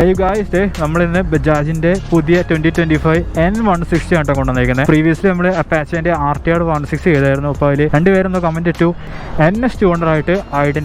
Hey guys day നമ്മൾ ഇന്ന് ബജാജിന്റെ പുതിയ twenty twenty five N one sixty ആണ് കൊണ്ടുവന്നിരിക്കുന്നത് പ്രീവിയസ്ലി നമ്മൾ അപ്പാച്ചേന്റെ R T R one sixty ചെയ്തായിരുന്നു. അപ്പോൾ അതിൽ രണ്ടുപേരൊന്ന് കമന്റ് ഇട്ടു. എൻ എസ് ടു ഹൺഡ്രഡ് ആയിട്ട്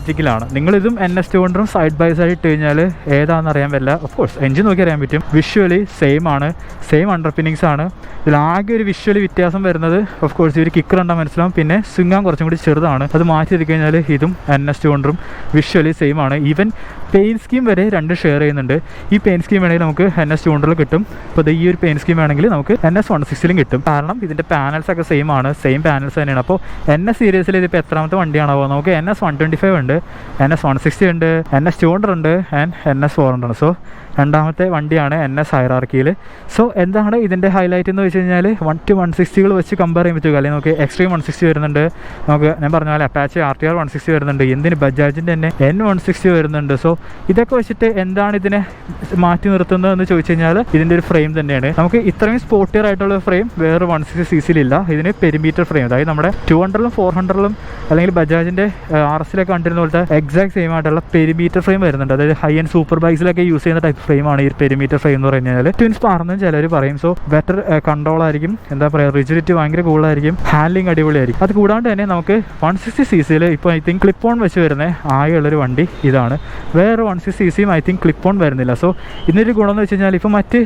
നിങ്ങളിതും എൻ എസ് ടു ഹൺഡ്രഡും സൈഡ് ബൈ സൈഡ് ഇട്ട് കഴിഞ്ഞാൽ ഏതാണെന്ന് അറിയാൻ പറ്റില്ല. ഓഫ് കോഴ്സ് എഞ്ചിൻ നോക്കി അറിയാൻ പറ്റും. വിഷ്വലി സെയിം ആണ്. സെയിം അണ്ടർപിന്നിങ്സ് ആണ്. ഇതിൽ ആകെ ഒരു വിഷ്വലി വ്യത്യാസം വരുന്നത് ഓഫ് കോഴ്സ് ഒരു കിക്കർ ഉണ്ടാ മനസ്സിലാവും. പിന്നെ സ്വിങ്ങാൻ കുറച്ചും കൂടി ചെറുതാണ്. അത് മാറ്റി കഴിഞ്ഞാൽ ഇതും എൻ എസ് ടു ഹൺഡ്രഡും വിഷ്വലി സെയിം ആണ്. ഈവൻ പെയിൻ സ്കീം വരെ രണ്ട് ഷെയർ ചെയ്യുന്നുണ്ട്. ഈ പെയിൻ സ്കീം വേണമെങ്കിൽ നമുക്ക് എൻ എസ് ടു ഹൺഡ്രഡിൽ കിട്ടും. അപ്പോൾ ഈ ഒരു പെയിൻ സ്കീം വേണമെങ്കിൽ നമുക്ക് എൻ എസ് വൺ സിക്സിലും കിട്ടും. കാരണം ഇതിന്റെ പാനൽസ് ഒക്കെ സെയിം ആണ്. സെയിം പാനൽസ് തന്നെയാണ്. അപ്പോൾ എൻ എസ് സീരീസിൽ ഇതിപ്പോൾ എത്രാമത്തെ വണ്ടിയാണോ നമുക്ക് N S one twenty five ഉണ്ട്. എൻ എസ് വൺ സിക്സ്റ്റി ഉണ്ട്. എൻ എസ് ടു ഹൺഡ്രഡ് ഉണ്ട്. And N S four hundred so രണ്ടാമത്തെ വണ്ടിയാണ് എൻ എസ് ഹൈറാർക്കിയിൽ സോ എന്താണ് ഇതിന്റെ ഹൈലൈറ്റ് എന്ന് വെച്ച് കഴിഞ്ഞാൽ വൺ ടു വൺ സിക്സ്റ്റികൾ വെച്ച് കമ്പയർ ചെയ്യാൻ പറ്റുക അല്ലെങ്കിൽ നമുക്ക് എക്സ്ട്രീം വൺ സിക്സ്റ്റി വരുന്നുണ്ട്. നമുക്ക് ഞാൻ പറഞ്ഞ പോലെ Apache R T R one sixty വരുന്നുണ്ട്. എന്തിന് ബജാജിന്റെ തന്നെ എൻ വൺ സിക്സ്റ്റി വരുന്നുണ്ട്. സോ ഇതൊക്കെ വെച്ചിട്ട് എന്താണ് ഇതിനെ മാറ്റി നിർത്തുന്നത് എന്ന് ചോദിച്ചു കഴിഞ്ഞാൽ ഇതിന്റെ ഒരു ഫ്രെയിം തന്നെയാണ്. നമുക്ക് ഇത്രയും സ്പോർട്ടിയർ ആയിട്ടുള്ള ഫ്രെയിം വേറെ വൺ സിക്സ്റ്റി സി സിയിലില്ല ഇതിന് പെരിമീറ്റർ ഫ്രെയിം അതായത് നമ്മുടെ ടു ഹൺഡ്രഡിലും ഫോർ ഹൺഡ്രഡിലും അല്ലെങ്കിൽ ബജാജിന്റെ ആർ എസിലൊക്കെ കണ്ടിരുന്ന പോലത്തെ എക്സാക്ട് സെയിം ആയിട്ടുള്ള പെരിമീറ്റർ ഫ്രെയിം വരുന്നുണ്ട്. അതായത് ഹൈ ആൻഡ് സൂപ്പർ ബൈക്സിലൊക്കെ യൂസ് ചെയ്യുന്ന ടൈപ്പ് ഫ്രെയിമാണ് ഈ പെരിമീറ്റർ ഫ്രെയിം എന്ന് പറഞ്ഞു കഴിഞ്ഞാൽ ട്വിൻസ് പറഞ്ഞു ചിലർ പറയും സോ ബെറ്റർ കൺട്രോൾ ആയിരിക്കും. എന്താ പറയുക റിജിഡിറ്റി ഭയങ്കര കൂടുതലായിരിക്കും. ഹാൻഡ്ലിംഗ് അടിപൊളിയായിരിക്കും. അത് കൂടാണ്ട് തന്നെ നമുക്ക് വൺ സിക്സ്റ്റി സി സിയിൽ ഇപ്പോൾ ഐ തിങ്ക് ക്ലിപ്പ് ഓൺ വെച്ച് വരുന്ന ആകെയുള്ളൊരു വണ്ടി ഇതാണ്. വേറെ വൺ സിക്സ്റ്റി സി സിയും ഐ തിങ്ക് ക്ലിപ്പ് ഓൺ വരുന്നില്ല. സോ ഇതിനൊരു ഗുണം എന്ന് വെച്ച് കഴിഞ്ഞാൽ ഇപ്പോൾ മറ്റ്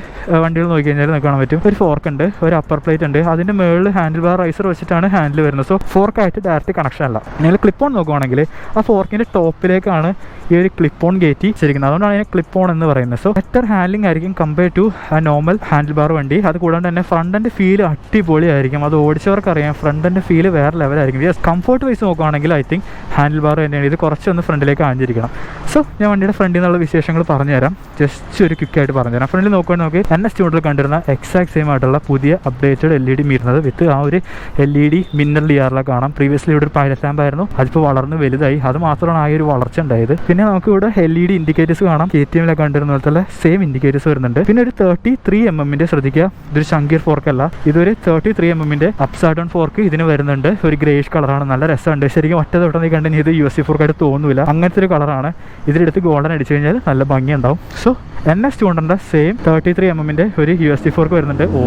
വണ്ടികൾ നോക്കി കഴിഞ്ഞാൽ നമുക്ക് കാണാൻ പറ്റും. ഒരു ഫോർക്ക് ഉണ്ട് ഒരു അപ്പർ പ്ലേറ്റ് ഉണ്ട്. അതിന്റെ മുകളിൽ ഹാൻഡിൽ ബാർ റൈസർ വെച്ചിട്ടാണ് ഹാൻഡിൽ വരുന്നത്. സോ ഫോർക്കായിട്ട് ഡയറക്റ്റ് കണക്ഷൻ അല്ല. നിങ്ങൾ ക്ലിപ്പ് ഓൺ നോക്കുവാണെങ്കിൽ ആ ഫോർക്കിന്റെ ടോപ്പിലേക്കാണ് ഈ ഒരു ക്ലിപ്പ് ഓൺ കയറ്റി വെച്ചിരിക്കുന്നത്. അതുകൊണ്ടാണ് അതിനെ ക്ലിപ്പ് ഓൺ എന്ന് പറയുന്നത്. സോ ബെറ്റർ ഹാൻഡ്ലിംഗ് ആയിരിക്കും compare to normal handle bar വണ്ടി. അത് കൂടാണ്ട് തന്നെ ഫ്രണ്ട് എന്റെ ഫീൽ അടിപൊളിയായിരിക്കും. അത് ഓടിച്ചവർക്ക് അറിയാം ഫ്രണ്ട് എന്റെ ഫീൽ വേറെ ലെവലായിരിക്കും യെസ് കംഫർട്ട് വൈസ് നോക്കുകയാണെങ്കിൽ ഐ തിങ്ക് ഹാൻഡിൽ ബാർ തന്നെയാണ്. ഇത് കുറച്ചൊന്ന് ഫ്രണ്ടിലേക്ക് ആഞ്ഞിരിക്കണം. സോ ഞാൻ വണ്ടിയുടെ ഫ്രണ്ടിൽ നിന്നുള്ള വിശേഷങ്ങൾ പറഞ്ഞുതരാം. ജസ്റ്റ് ഒരു ക്വിക്കായിട്ട് പറഞ്ഞുതരാം. ഫ്രണ്ടിൽ നോക്കുകയാണെങ്കിൽ നോക്കി എൻ എസ് ടൂണിൽ കണ്ടിരുന്ന എക്സാക്ട് സെയിം ആയിട്ടുള്ള പുതിയ അപ്ഡേറ്റഡ് എൽ ഇ ഡി മീരുന്നത് വിത്ത് ആ ഒരു എൽ ഇ ഡി മിന്നൽ ഡി കാണാം. പ്രീവിയസ്ലി ഇവിടെ ഒരു പൈലറ്റ് ലാമ്പ് ആയിരുന്നു. അതിപ്പോൾ വളർന്ന് വലുതായി. അത് മാത്രമാണ് ആ ഒരു വളർച്ച ഉണ്ടായത്. പിന്നെ നമുക്ക് ഇവിടെ എൽ ഇ ഡി ഇൻഡിക്കേറ്റേഴ്സ് കാണാം. കെ ടി എമ്മിലൊക്കെ കണ്ടിരുന്ന പോലത്തെ സെയിം ഇൻഡിക്കേറ്റേഴ്സ് വരുന്നുണ്ട്. പിന്നെ ഒരു തേർട്ടി ത്രീ എം എമ്മിന്റെ ശ്രദ്ധിക്കുക. ഇതൊരു ശങ്കീർ ഫോർക്ക് അല്ല. ഇതൊരു തേർട്ടി ത്രീ എം എമ്മിന്റെ അപ്സൈഡ് ഡൗൺ ഫോർക്ക് ഇതിന് വരുന്നുണ്ട്. ഒരു ഗ്രേഷ് കളറാണ് നല്ല രസമുണ്ട്. ശരിക്കും ഒറ്റ തൊട്ടം നീ കണ്ടെങ്കിൽ ഇത് യു എസ് സി ഫോർക്കായിട്ട് തോന്നുന്നില്ല അങ്ങനത്തെ ഒരു കളറാണ് ഇതിലെടുത്ത് ഗോൾഡൻ അടിച്ചു കഴിഞ്ഞാൽ നല്ല ഭംഗിയുണ്ടാവും. സോ എൻ എസ് ടു ഹൺഡ്രഡിന്റെ സെയിം തേർട്ടി ത്രീ എം എമ്മിന്റെ ഒരു യു എസ് സി ഫോർക്ക് വരുന്നുണ്ട്. ഓ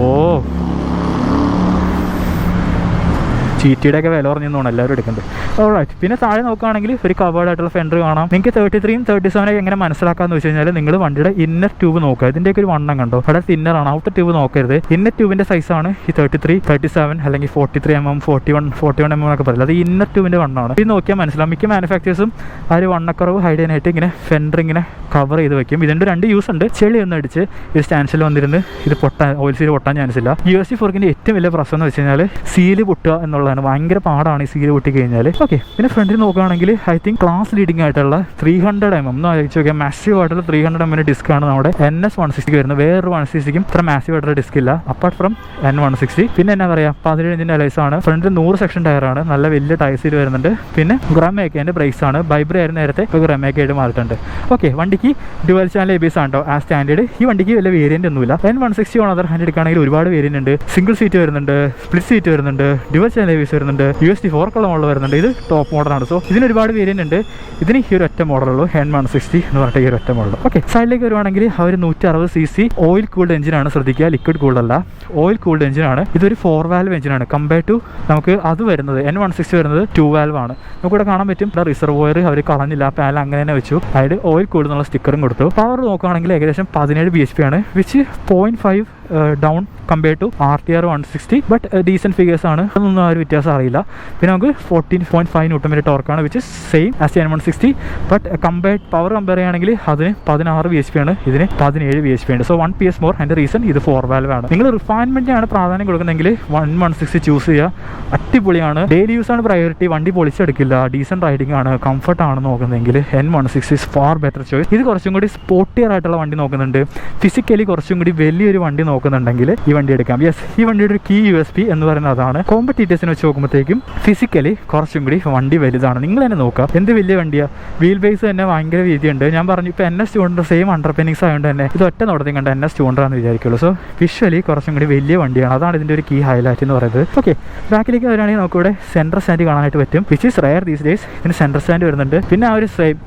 ചീറ്റിയുടെ ഒക്കെ വില പറഞ്ഞാണ് എല്ലാവരും എടുക്കുന്നത്. ഓൾറൈറ്റ് പിന്നെ താഴെ നോക്കുകയാണെങ്കിൽ ഒരു കവർഡ് ആയിട്ടുള്ള ഫെൻഡർ കാണാം. നിങ്ങൾക്ക് തേർട്ടി ത്രീയും തേർട്ടി സെവനൊക്കെ എങ്ങനെ മനസ്സിലാക്കാന്ന് വെച്ച് കഴിഞ്ഞാൽ നിങ്ങൾ വണ്ടിയുടെ ഇന്നർ ട്യൂബ് നോക്കുക. ഇതിന്റെയൊക്കെ ഒരു വണ്ണം കണ്ടോ? അവിടെ ആണ്. ഔട്ടർ ട്യൂബ് നോക്കരുത്. ഇന്നർ ട്യൂബിന്റെ സൈസാണ് ഈ തേർട്ടി ത്രീ തേർട്ടി സെവൻ അല്ലെങ്കിൽ forty three M M forty one forty one M M ഒക്കെ പറയുന്നത് അത് ഇന്നർ ട്യൂബിന്റെ വണ്ണമാണ്. ഇത് നോക്കിയാൽ മനസ്സിലാവും. മിക്ക മാനുഫാക്ചേഴ്സും ആ ഒരു വണ്ണക്കുറവ് ഹൈഡ് ചെയ്യാനായിട്ട് ഇങ്ങനെ ഫെൻഡർ ഇങ്ങനെ കവർ ചെയ്ത് വെക്കും. ഇതിന്റെ രണ്ട് യൂസ് ഉണ്ട്. ചെളി ഒന്ന് അടിച്ച് ഇത് സ്റ്റാൻസിൽ വന്നിരുന്ന് ഇത് പൊട്ടാൻ ഓയിൽ പൊട്ടാൻ ചാൻസ് ഇല്ല. യു എസ് സി ഫോർക്കിന്റെ ഏറ്റവും വലിയ പ്രശ്നം എന്ന് വെച്ച് കഴിഞ്ഞാൽ സീൽ പൊട്ടുക എന്നുള്ളതാണ് ഭയങ്കര പാടാണ് ഈ പൊട്ടി കഴിഞ്ഞാൽ ഓക്കെ പിന്നെ ഫ്രണ്ടിൽ നോക്കുകയാണെങ്കിൽ ഐ തിങ്ക് ക്ലാസ് ലീഡിംഗ് ആയിട്ടുള്ള ത്രീ ഹൺഡ്രഡ് എം എം എന്ന് ആലോചിച്ച് നോക്കിയാൽ മാസീവ് ആയിട്ടുള്ള ത്രീ ഹൺഡ്രഡ് എമ്മിന്റെ ഡിസ്ക് ആണ് നമ്മുടെ എൻ എസ് വൺ സിക്സ്റ്റിക്ക് വരുന്നത്. വേറൊരു വൺ സിക്സ്റ്റിക്കും ഇത്ര മാസീവ് ആയിട്ടുള്ള ഡിസ്ക് ഇല്ല. Apart from N one sixty പിന്നെ എന്നാ പറയുക പതിനേഴ് ഇഞ്ചിന്റെ അലൈസ് ആണ്. ഫ്രണ്ടിൽ നൂറ് സെക്ഷൻ ടയർ ആണ്. നല്ല വലിയ ടൈസിൽ വരുന്നുണ്ട്. പിന്നെ ഗ്രമേക്കേന്റെ ബ്രേക്സ് ആണ്. ബൈബ്രി ആയിരുന്നു നേരത്തെ ഇപ്പോൾ ഗ്രമേക്കായിട്ട് മാറിയിട്ടുണ്ട്. ഓക്കെ വണ്ടിക്ക് ഡുവൽ ചാനൽ എ ബി ആണ് കേട്ടോ ആ സ്റ്റാൻഡേർഡ് ഈ വണ്ടിക്ക് വലിയ വേരിയന്റ് ഒന്നുമില്ല. N one sixty on other hand എടുക്കുകയാണെങ്കിൽ ഒരുപാട് വേരിയന്റ് ഉണ്ട്. സിംഗിൾ സീറ്റ് വരുന്നുണ്ട്. സ്പ്ലിറ്റ് സീറ്റ് വരുന്നുണ്ട്. ഡുവൽ ചാനൽ എബിസ് വരുന്നുണ്ട്. U S T four colour model വരുന്നുണ്ട്. ഇത് ടോപ്പ് മോഡലാണ് സോ ഇതിന് ഒരുപാട് വേരിയന്റ് ഉണ്ട്. ഇതിന് ഈ ഒരു ഒറ്റ മോഡലുള്ളൂ ഹാൻഡ് വൺ സിക്സ്റ്റി എന്ന് പറഞ്ഞിട്ട് ഈ ഒരു ഒറ്റ മോഡൽ ഓക്കെ സൈഡിലേക്ക് വരുവാണെങ്കിൽ ആ ഒരു നൂറ്റി അറുപത് സി സി ഓയിൽ കൂൾഡ് എഞ്ചിനാണ് ശ്രദ്ധിക്കുക. ലിക്വിഡ് കൂൾഡ് അല്ല. ഓയിൽ കൂൾഡ് എഞ്ചിനാണ് ഇതൊരു ഫോർ വാൽവ് എഞ്ചിനാണ് കമ്പയർ ടു നമുക്ക് അത് വരുന്നത് എൻ വൺ സിക്സ്റ്റി വരുന്നത് ടു വാൽവ് ആണ്. നമുക്കിവിടെ കാണാൻ പറ്റും. ഇവിടെ റിസർവോയർ അവർ കളഞ്ഞില്ല. പാൽ അങ്ങനെ തന്നെ വെച്ചു. അതായത് ഓയിൽ കൂൾഡ് എന്നുള്ള സ്റ്റിക്കറും കൊടുത്തു. പവർ നോക്കുകയാണെങ്കിൽ ഏകദേശം പതിനേഴ് ബി എച്ച് പി ആണ്. Which point five down compare to R T R one sixty but decent figures ആണ്. അതൊന്നും ആ ഒരു വ്യത്യാസം അറിയില്ല. പിന്നെ നമുക്ക് ഫോർട്ടീൻ പോയിന്റ് ഫൈവ് ന്യൂട്ടൺ വരെ ടോർക്കാണ് which same as N one sixty but compared power compare ചെയ്യുകയാണെങ്കിൽ അതിന് പതിനാറ് ബി എച്ച് പി ആണ് ഇതിന് പതിനേഴ് ബി എച്ച് പി ഉണ്ട്. So one P S more അതിന്റെ റീസൺ ഇത് ഫോർ വാൽവ് ആണ്. നിങ്ങൾ റിഫൈൻമെന്റിനാണ് പ്രാധാന്യം കൊടുക്കുന്നതെങ്കിൽ വൺ വൺ സിക്സ്റ്റി ചൂസ് ചെയ്യുക. അടിപൊളിയാണ്. ഡെയിലി യൂസ് ആണ് പ്രയോറിറ്റി വണ്ടി പൊളിച്ചെടുക്കില്ല. ഡീസന്റ് റൈഡിംഗ് ആണ്. കംഫർട്ട് ആണ് നോക്കുന്നതെങ്കിൽ N one six is far better choice ഇത് കുറച്ചും കൂടി സ്പോർട്ടിയർ ആയിട്ടുള്ള വണ്ടി നോക്കുന്നുണ്ട്. ഫിസിക്കലി കുറച്ചും കൂടി വലിയൊരു വണ്ടി നോക്കുന്നുണ്ടെങ്കിൽ ഈ വണ്ടി എടുക്കാം. യെസ് ഈ വണ്ടിയുടെ ഒരു കീ യു എസ് പി എന്ന് പറയുന്നത് അതാണ്. കോമ്പറ്റീറ്റേഴ്സിനെ വെച്ച് നോക്കുമ്പോഴത്തേക്കും ഫിസിക്കലി കുറച്ചും കൂടി വണ്ടി വലുതാണ്. നിങ്ങൾ തന്നെ നോക്കുക. എന്ത് വലിയ വണ്ടിയാ? വീൽ ബേസ് തന്നെ ഭയങ്കര വീതിയുണ്ട്. ഞാൻ പറഞ്ഞു ഇപ്പോൾ N S two hundred same underpinnings ആയതുകൊണ്ട് തന്നെ ഇത് ഒറ്റ നോട്ടത്തിൽ കണ്ട എൻ എസ് ടു ഹൺഡ്രഡ് എന്ന് വിചാരിക്കുള്ളൂ. സോ വിഷ്വലി കുറച്ചും കൂടി വലിയ വണ്ടിയാണ്. അതാണ് ഇതിന്റെ ഒരു കീ ഹൈലൈറ്റ് എന്ന് പറയുന്നത്. ഓക്കെ ബാക്കിലേക്ക് വരികയാണെങ്കിൽ നമുക്കിവിടെ സെൻട്രൽ സ്റ്റാൻഡ് കാണാനായിട്ട് പറ്റും which is rare these days ഇതിന് സെൻട്രൽ സ്റ്റാൻഡ് വരുന്നുണ്ട്. പിന്നെ ആ ഒരു സെയിം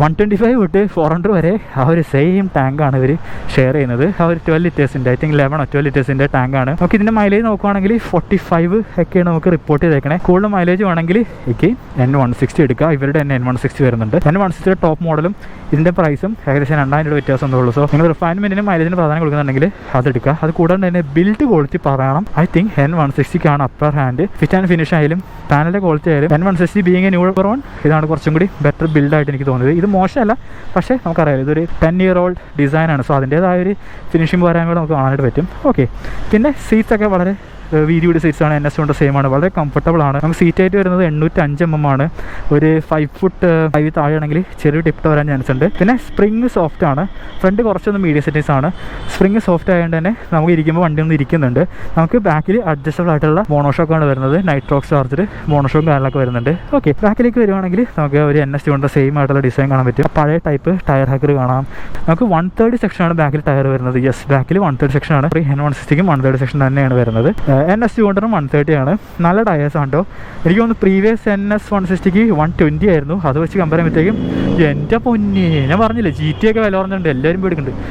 വൺ ട്വന്റി ഫൈവ് തൊട്ട് ഫോർ ഹൺഡ്രഡ് വരെ ആ ഒരു സെയിം ടാങ്കാണ് ഇവർ ഷെയർ ചെയ്യുന്നത്. ആ ഒരു ട്വൽവ് ലിറ്റേഴ്സിന്റെ ഐ തിങ്ക് ലെവൻ ട്വൽവ് ലിറ്റേഴ്സിന്റെ ടാങ്കാണ് നമുക്ക് ഇതിന്റെ മൈലേജ് നോക്കുവാണെങ്കിൽ ഫോർട്ടി ഫൈവ് ഒക്കെയാണ് നമുക്ക് റിപ്പോർട്ട് ചെയ്തേക്കണേ. കൂടുതൽ മൈലേജ് വേണമെങ്കിൽ എനിക്ക് എൻ വൺ സിക്സ്റ്റി എടുക്കുക ഇവരുടെ തന്നെ എൻ വൺ സിക്സ്റ്റി വരുന്നുണ്ട്. എൻ വൺ സിക്സ്റ്റിയുടെ ടോപ്പ് മോഡലും ഇതിന്റെ പ്രൈസും ഏകദേശം രണ്ടായിരം രൂപ വ്യത്യാസം ഉള്ളൂ. സോ നിങ്ങൾ റിഫൈൻമെന്റിന് മൈലേജിന് പ്രാധാന്യം കൊടുക്കുന്നുണ്ടെങ്കിൽ അതെടുക്കുക അത് കൂടാതെ തന്നെ ബിൽഡ് ക്വാളിറ്റി പറയണം. I think N one സിക്സ്റ്റിക്കാണ് upper hand fit and finish ആയാലും പാനലിന്റെ ക്വാളിറ്റി ആയാലും N one sixty being a new one ഇതാണ് കുറച്ചും കൂടി ബെറ്റർ ബിൽഡായിട്ട് എനിക്ക് തോന്നിയത്. ഇത് മോശമല്ല. പക്ഷേ നമുക്കറിയാം ഇതൊരു ടെൻ ഇയർ ഓൾഡ് ഡിസൈനാണ് സോ അതിന്റേതായ ഒരു ഫിനിഷിംഗ് വരാൻ കൂടെ നമുക്ക് കാണാനായിട്ട് പറ്റും. ഓക്കെ പിന്നെ സീറ്റ്സൊക്കെ വളരെ വീഡിയോയുടെ സീറ്റ്സ് ആണ് എൻ എസ് കൊണ്ട് സെയിം ആണ്. വളരെ കംഫർട്ടബിൾ ആണ്. നമുക്ക് സീറ്റ് ആയിട്ട് വരുന്നത് എണ്ണൂറ്റി അഞ്ച് എം എം ആണ്. ഒരു ഫൈവ് ഫുട്ട് ഫൈവ് താഴെയാണെങ്കിൽ ചെറിയ ടിപ്റ്റ് വരാൻ ചാൻസ് ഉണ്ട്. പിന്നെ സ്പ്രിങ് സോഫ്റ്റ് ആണ്. ഫ്രണ്ട് കുറച്ചൊന്ന് മീഡിയം സെറ്റീസ് ആണ്. സ്പ്രിങ് സോഫ്റ്റ് ആയതുകൊണ്ട് തന്നെ നമുക്ക് ഇരിക്കുമ്പോൾ വണ്ടി ഒന്ന് ഇരിക്കുന്നുണ്ട്. നമുക്ക് ബാക്കിൽ അഡ്ജസ്റ്റബിൾ ആയിട്ടുള്ള മോണോഷോക്കാണ് വരുന്നത്. നൈട്രോക്സ് ചാർജർ മോണോഷോക്കും കാര്യങ്ങളൊക്കെ വരുന്നുണ്ട്. ഓക്കെ ബാക്കിലേക്ക് വരുവാണെങ്കിൽ നമുക്ക് ഒരു എൻ എസ് കൊണ്ട് സെയിം ആയിട്ടുള്ള ഡിസൈൻ കാണാൻ പറ്റും. പഴയ ടൈപ്പ് ടയർ ഹാക്കർ കാണാം. നമുക്ക് വൺ തേർഡ് സെക്ഷനാണ് ബാക്കിൽ ടയർ വരുന്നത്. യെസ് ബാക്കിൽ വൺ തേർഡ് സെക്ഷനാണ് എൻ വൺ സിക്സ്റ്റിക്കും വൺ തേർഡ് സെക്ഷൻ തന്നെയാണ് വരുന്നത്. എൻ എസ് ടു ഹൺഡ്രഡും വൺ തേർട്ടി ആണ്. നല്ല ടയേഴ്സ് ആണ് കേട്ടോ എനിക്ക് തോന്നുന്നു പ്രീവിയസ് എൻ എസ് വൺ സിക്സ്റ്റിക്ക് വൺ ട്വന്റി ആയിരുന്നു. അത് വെച്ച് കമ്പയർ ചെയ്യുമ്പോഴത്തേക്കും എന്റെ പൊന്നി ഞാൻ പറഞ്ഞില്ലേ ജി ടി ഒക്കെ വില പറഞ്ഞിട്ടുണ്ട് എല്ലാവരും പേടിക്കുന്നുണ്ട്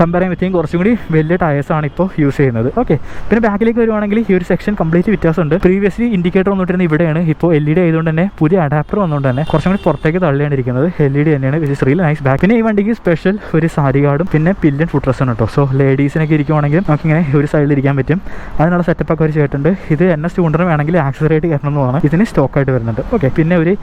കമ്പയർ ചെയ്യുമ്പോഴത്തേക്കും കുറച്ചും കൂടി വലിയ ടയേഴ്സ് ആണ് ഇപ്പോൾ യൂസ് ചെയ്യുന്നത്. ഓക്കെ പിന്നെ ബാക്കിലേക്ക് വരുവാണെങ്കിൽ ഈ ഒരു സെക്ഷൻ കംപ്ലീറ്റ് വ്യത്യാസമുണ്ട്. പ്രീവിയസ്ലി ഇൻഡിക്കേറ്റർ വന്നിട്ടിരുന്ന ഇവിടെയാണ്. ഇപ്പോൾ എൽ ഇ ഡി ആയതുകൊണ്ട് തന്നെ പുതിയ അഡാപ്റ്റർ വന്നുകൊണ്ട് തന്നെ കുറച്ചും കൂടി പുറത്തേക്ക് തള്ളിയാണ് ഇരിക്കുന്നത്. എൽ ഇ ഡി തന്നെയാണ് which is real nice back പിന്നെ ഈ വണ്ടിക്ക് സ്പെഷ്യൽ ഒരു സാരി കാർഡും പിന്നെ പില്ലൻ ഫുഡ് ഡ്രസ്സാണ് കേട്ടോ. സോ ലേഡീസിനൊക്കെ ഇരിക്കുവാണെങ്കിൽ നമുക്കിങ്ങനെ ഒരു സൈഡിൽ ഇരിക്കാൻ പറ്റും. അതിനുള്ള സെറ്റപ്പ് ഒക്കെ ഒരു ചെയ്തിട്ടുണ്ട് ഇത് എൻ എസ് ടൂണ്ടർ വേണമെങ്കിൽ ആക്സസറി ആയിട്ട് കയറണം എന്ന് പറഞ്ഞാൽ ഇതിന് സ്റ്റോക്ക് ആയിട്ട് വരുന്നുണ്ട് ഓക്കെ പിന്നെ ഒരു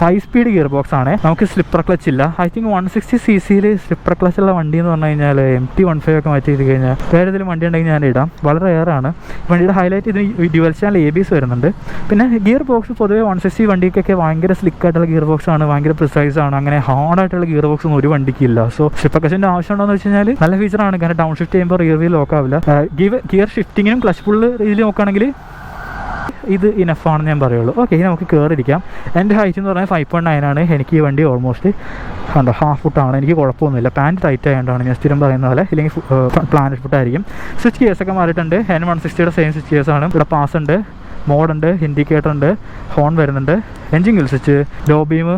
ഫൈവ് സ്പീഡ് ഗിയർ ബോക്സ് ആണ്. നമുക്ക് സ്ലിപ്പർ ക്ലച്ച് ഇല്ല. I think one sixty C സിയിൽ സ്ലിപ്പർ ക്ലച്ച് ഉള്ള വണ്ടി എന്ന് പറഞ്ഞു കഴിഞ്ഞാൽ ടി വൺ ഫൈവ് ഒക്കെ മാറ്റി ചെയ്ത് കഴിഞ്ഞാൽ വേറെ ഏതെങ്കിലും വണ്ടി ഉണ്ടെങ്കിൽ ഞാൻ ഇടാം. വളരെ റെയറാണ് വണ്ടിയുടെ ഹൈലൈറ്റ് ഇതിന് dual channel A B S വരുന്നുണ്ട്. പിന്നെ ഗിയർ ബോക്സ് പൊതുവേ വൺ സിക്സ്റ്റി വണ്ടിക്കൊക്കെ ഭയങ്കര സ്ലിക്ക് ആയിട്ടുള്ള ഗിയർ ബോക്സ് ആണ് ഭയങ്കര പ്രിസൈസ് ആണ്. അങ്ങനെ ഹാർഡ് ആയിട്ടുള്ള ഗിയർ ബോക്സ് ഒന്നും ഒരു വണ്ടിക്ക് ഇല്ല. സോ ഷിപ്പക്കസിന്റെ ആവശ്യം ഉണ്ടോ എന്ന് വെച്ച് കഴിഞ്ഞാൽ നല്ല ഫീച്ചറാണ് കാരണം ഡൗൺ ഷിഫ്റ്റ് ചെയ്യുമ്പോൾ റിയർ വീൽ ലോക്ക് ആവില്ല. ഗിയർ ഷിഫ്റ്റിങ്ങിനും ക്ലച്ച് ഫുള്ള് രീതിയിൽ നോക്കുകയാണെങ്കിൽ ഇത് ഇനഫ് ആണെന്ന് ഞാൻ പറയുള്ളൂ. ഓക്കെ ഇനി നമുക്ക് കയറിയിരിക്കാം എന്റെ ഹൈറ്റ് എന്ന് പറഞ്ഞാൽ ഫൈവ് പോയിന്റ് നയൻ ആണ്. എനിക്ക് ഈ വണ്ടി ഓൾമോസ്റ്റ് കണ്ടോ ഹാഫ് ഫുട്ടാണ് എനിക്ക് കുഴപ്പമൊന്നുമില്ല. പാന്റ് ടൈറ്റ് ആയതുകൊണ്ടാണ് ഞാൻ സ്ഥിരം പറയുന്ന പോലെ. ഇല്ലെങ്കിൽ പ്ലാനറ്റ് ഫുട്ടായിരിക്കും സ്വിച്ച് കേസ് ഒക്കെ മാറിയിട്ടുണ്ട്. എൻ വൺ സിക്സ്റ്റിയുടെ സെയിം സ്വിച്ച് കേസ് ആണ്. ഇവിടെ പാസ് ഉണ്ട്. മോഡുണ്ട് ഇൻഡിക്കേറ്റർ ഉണ്ട്. ഹോൺ വരുന്നുണ്ട്. Engine kill switch low beam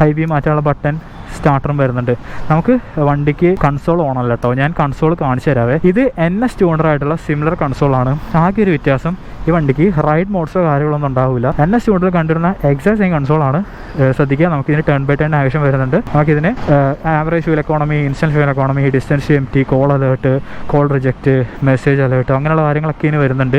high beam മാറ്റാനുള്ള ബട്ടൺ സ്റ്റാർട്ടറും വരുന്നുണ്ട്. നമുക്ക് വണ്ടിക്ക് കൺസോൾ ഓണല്ല കേട്ടോ ഞാൻ കൺസോൾ കാണിച്ചു തരാവേ. ഇത് എൻ എസ് ടു ഹൺഡ്രഡ് ആയിട്ടുള്ള സിമിലർ കൺസോളാണ് ആകെ ഒരു വ്യത്യാസം ഈ വണ്ടിക്ക് റൈഡ് മോഡ്സോ കാര്യങ്ങളൊന്നും ഉണ്ടാവില്ല എൻ എസ് ടു ഹൺഡ്രഡ് കണ്ടിരുന്ന എക്സാക്ട് കൺസോൾ ആണ്. ശ്രദ്ധിക്കുക നമുക്ക് ഇതിന് ടേൺ ബൈ ടേൺ ആവശ്യം വരുന്നുണ്ട്. നമുക്ക് ഇതിന് average fuel economy instant fuel economy distance M T call alert call reject message alert അങ്ങനെയുള്ള കാര്യങ്ങളൊക്കെ ഇതിന് വരുന്നുണ്ട്.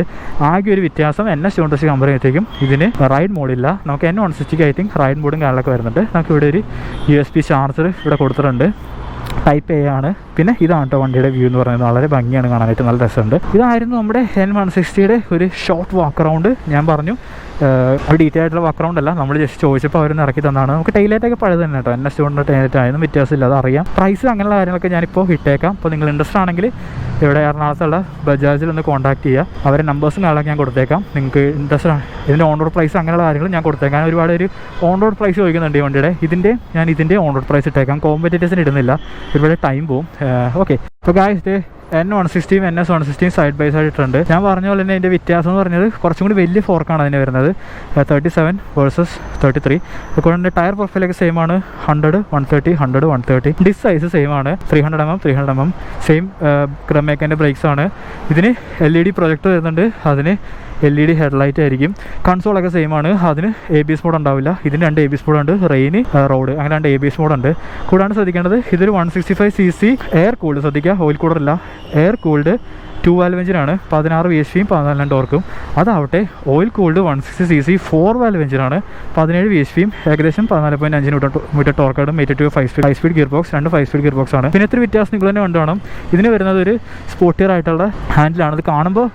ആകെ ഒരു വ്യത്യാസം എൻ എസ് ടു ഹൺഡ്രഡ് ഇതിന് റൈഡ് മോഡില്ല നമുക്ക് എൻ വൺ സിക്സ്റ്റിക്ക് ഐ തിങ്ക് റൈഡ് മോഡും കാര്യങ്ങളൊക്കെ വരുന്നുണ്ട്. നമുക്ക് ഇവിടെ ഒരു യു എസ് പി ചാർജർ ഇവിടെ കൊടുത്തിട്ടുണ്ട്. ടൈപ്പ് എ ആണ്. പിന്നെ ഇതാണ് കേട്ടോ വണ്ടിയുടെ വ്യൂ എന്ന് പറയുന്നത്. വളരെ ഭംഗിയാണ് കാണാനായിട്ട്. നല്ല രസമുണ്ട്. ഇതായിരുന്നു നമ്മുടെ എൻ വൺ സിക്സ്റ്റിയുടെ ഒരു ഷോർട്ട് വാക്ക് അറൗണ്ട് ഞാൻ പറഞ്ഞു. ഒരു ഡീറ്റെയിൽ ആയിട്ടുള്ള ബാക്ക്ഗ്രൗണ്ട് അല്ല. നമ്മൾ ജസ്റ്റ് ചോദിച്ചപ്പോൾ അവർ ഇറക്കി തന്നാണ്. നമുക്ക് ടൈലൈറ്റൊക്കെ പഴയത് തന്നെ കേട്ടോ. എൻ എസ് കൊണ്ട് ടൈലൈറ്റ് ആയതും വ്യത്യാസമില്ല അത് അറിയാം പ്രൈസ് അങ്ങനെയുള്ള കാര്യങ്ങളൊക്കെ ഞാനിപ്പോൾ ഇട്ടേക്കാം. അപ്പോൾ നിങ്ങൾ ഇൻട്രസ്റ്റ് ആണെങ്കിൽ ഇവിടെ എറണാകുളത്തുള്ള ബജാജിൽ ഒന്ന് കോൺടാക്ട് ചെയ്യുക അവരെ നമ്പേഴ്സും കാര്യങ്ങളൊക്കെ ഞാൻ കൊടുത്തേക്കാം. നിങ്ങൾക്ക് ഇൻട്രസ്റ്റ് ആണ് ഇതിന്റെ ഓൺ റോഡ് പ്രൈസ് അങ്ങനെയുള്ള കാര്യങ്ങൾ ഞാൻ കൊടുത്തേക്കാം. ഒരുപാട് ഒരു ഓൺ റോഡ് പ്രൈസ് ചോദിക്കുന്നുണ്ട് ഈ വണ്ടിയുടെ. ഇതിന്റെ ഞാൻ ഇതിന്റെ ഓൺ റോഡ് പ്രൈസ് ഇട്ടേക്കാം. കോമ്പറ്റേറ്റേഴ്സിന് ഇടുന്നില്ല. ഒരുപാട് ടൈം പോവും. ഓക്കെ അപ്പോൾ ഗായ്സ് എൻ വൺ സിക്സ്റ്റിയും എൻ എസ് വൺ സിക്സ്റ്റിയും സൈഡ് ബൈ സൈഡ് ഇട്ടുണ്ട് ഞാൻ പറഞ്ഞ പോലെ തന്നെ അതിന്റെ വ്യത്യാസം എന്ന് പറഞ്ഞത് കുറച്ചും കൂടി വലിയ ഫോർക്കാണ് അതിന് വരുന്നത്. Thirty seven versus thirty three അതുകൊണ്ട് ടയർ പ്രൊഫൈലൊക്കെ സെയിം ആണ്. Hundred one thirty hundred one thirty disc size same ആണ്. Three hundred M M three hundred M M same ക്രമേക്കന്റെ brakes ആണ്. ഇതിന് എൽ ഇ ഡി പ്രൊജക്ട് വരുന്നുണ്ട്. അതിന് എൽ ഇ ഡി ഹെഡ്ലൈറ്റ് ആയിരിക്കും. കൺസോളൊക്കെ same ആണ്. അതിന് എ ബി എസ് മോഡ് ഉണ്ടാവില്ല. ഇതിന് രണ്ട് എ ബി എസ് മോഡ് ഉണ്ട്. റെയിന് റോഡ് അങ്ങനെ രണ്ട് എ ബി എസ് മോഡ് ഉണ്ട്. കൂടാണ്ട് ശ്രദ്ധിക്കേണ്ടത് ഇതൊരു one sixty five C C air cooled ശ്രദ്ധിക്കുക ഓയിൽ കൂളറില്ല എയർ കൂൾഡ് ടു വാൽവ് എഞ്ചിനാണ് പതിനാറ് വി എച്ച് പിയും പതിനാലാം ടോർക്കും അതാവട്ടെ oil cooled one sixty C C four valve എഞ്ചിനാണ് പതിനേഴ് വി എച്ച് പിയും ഏകദേശം പതിനാല് പോയിന്റ് അഞ്ച് metre metre ടോർക്കാടും metre two five speed five speed gearbox രണ്ട് ഫൈവ് സ്പീഡ് ഗിയർ ബോക്സ് ആണ്. പിന്നെ ഇത്ര വ്യത്യാസം നിങ്ങൾ തന്നെ കണ്ടുവേണം ഇതിന് വരുന്നത് ഒരു സ്പോർട്ടിയർ ആയിട്ടുള്ള ഹാൻഡിലാണ് അത് കാണുമ്പോൾ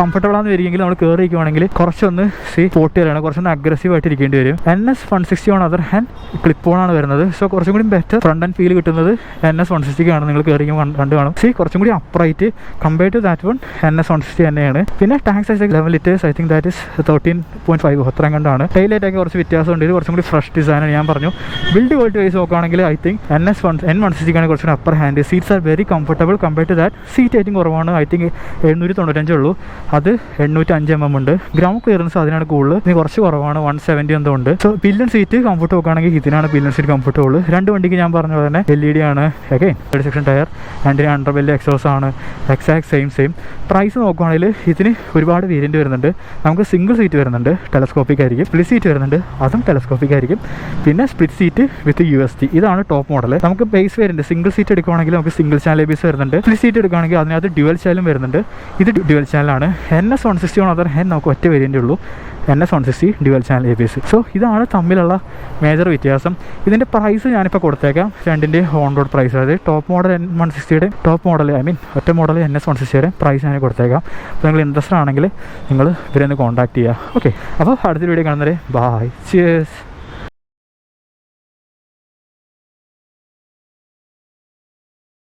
കംഫർട്ടബിൾ ആണെന്ന് വരികയെങ്കിൽ നമ്മൾ കയറി ഇരിക്കുവാണെങ്കിൽ കുറച്ചൊന്ന് സി പോട്ടിയറാണ് കുറച്ചൊന്ന് അഗ്രസീവ് ആയിട്ട് ഇരിക്കേണ്ടി വരും. N S one sixty on other hand clip on ആണ് വരുന്നത്. സോ കുറച്ചും കൂടി ബെറ്റർ ഫ്രണ്ട് ആൻഡ് ഫീൽ കിട്ടുന്നത് എൻ എസ് വൺ സിക്സ്റ്റിക്കാണ് നിങ്ങൾ കയറി കണ്ടു കാണും. സി കുറച്ചും കൂടി upright compare to that that one N S one sixty തന്നെയാണ്. പിന്നെ tax size level litres I think that is thirteen point five അത്രയും കണ്ടാണ്. ടൈലൈറ്റൊക്കെ കുറച്ച് വ്യത്യാസമുണ്ട്. ഇത് കുറച്ചും കൂടി ഫ്രഷ് ഡിസൈനാണ് ഞാൻ പറഞ്ഞു. ബിൽഡ് ക്വാളിറ്റി വൈസ് നോക്കുകയാണെങ്കിൽ I think N S one N one സിക്സ്റ്റിക്കാണ് കുറച്ചുകൂടി upper hand seats are very comfortable compare to that seat ഏറ്റവും കുറവാണ്. ഐ തിങ്ക് എഴുന്നൂറ്റി തൊണ്ണൂറ്റഞ്ചേ ഉള്ളൂ. അത് എണ്ണൂറ്റി അഞ്ച് എം എം ഉണ്ട്. ഗ്രൗണ്ട് ക്ലിയറൻസ് അതിനാണ് കൂടുതൽ. ഇനി കുറച്ച് കുറവാണ്. വൺ സെവന്റി എന്തോ ഉണ്ട്. സോ പില്ലൻ സീറ്റ് കംഫർട്ട് നോക്കുകയാണെങ്കിൽ ഇതിനാണ് പില്ലൻ സീറ്റ് കംഫർട്ട് ഉള്ളു. രണ്ട് വണ്ടിക്ക് ഞാൻ പറഞ്ഞ പോലെ തന്നെ എൽ ഇ ഡി ആണ്. ഓക്കെ സെക്ഷൻ ടയർ രണ്ടിന് അണ്ടർ ബെല്ലി എക്സോസ് ആണ്. എക്സാക്ട് സെയിം സെയിം പ്രൈസ് നോക്കുകയാണെങ്കിൽ ഇതിന് ഒരുപാട് വേരിയന്റ് വരുന്നുണ്ട്. നമുക്ക് സിംഗിൾ സീറ്റ് വരുന്നുണ്ട് ടെലസ്കോപ്പിക് ആയിരിക്കും. സ്പ്ലിറ്റ് സീറ്റ് വരുന്നുണ്ട് അതും ടെലസ്കോപ്പിക് ആയിരിക്കും. പിന്നെ split seat with U S T ഇതാണ് ടോപ്പ് മോഡൽ നമുക്ക് ബേസ് വരുന്നുണ്ട്. സിംഗിൾ സീറ്റ് എടുക്കുകയാണെങ്കിൽ നമുക്ക് സിംഗിൾ ചാനൽ ബേസ് വരുന്നുണ്ട്. സ്പ്ലിറ്റ് സീറ്റ് എടുക്കുകയാണെങ്കിൽ അതിനകത്ത് ഡ്യുവൽ ചാനലും വരുന്നുണ്ട്. ഇത് ഡ്യുവൽ ചാനലാണ് N S one sixty one other hand നമുക്ക് ഒറ്റ വേരിയന്റ് ഉള്ളൂ. N S one sixty dual channel A B S. So ഇതാണ് തമ്മിലുള്ള മേജർ വ്യത്യാസം. ഇതിന്റെ പ്രൈസ് ഞാനിപ്പോൾ കൊടുത്തേക്കാം. രണ്ടിന്റെ ഓൺ റോഡ് പ്രൈസ് അതായത് ടോപ്പ് മോഡൽ എൻ വൺ സിക്സ്റ്റിയുടെ ടോപ്പ് മോഡൽ ഐ മീൻ ഒറ്റ മോഡൽ എൻ എസ് വൺ സിക്സ്റ്റിയുടെ പ്രൈസ് ഞാൻ കൊടുത്തേക്കാം. അപ്പോൾ നിങ്ങൾ ഇൻട്രസ്റ്റഡ് ആണെങ്കിൽ നിങ്ങൾ ഇവരെ ഒന്ന് കോൺടാക്ട് ചെയ്യുക. ഓക്കെ അപ്പോൾ അടുത്ത വീഡിയോ കാണുന്നവരെ. Bye cheers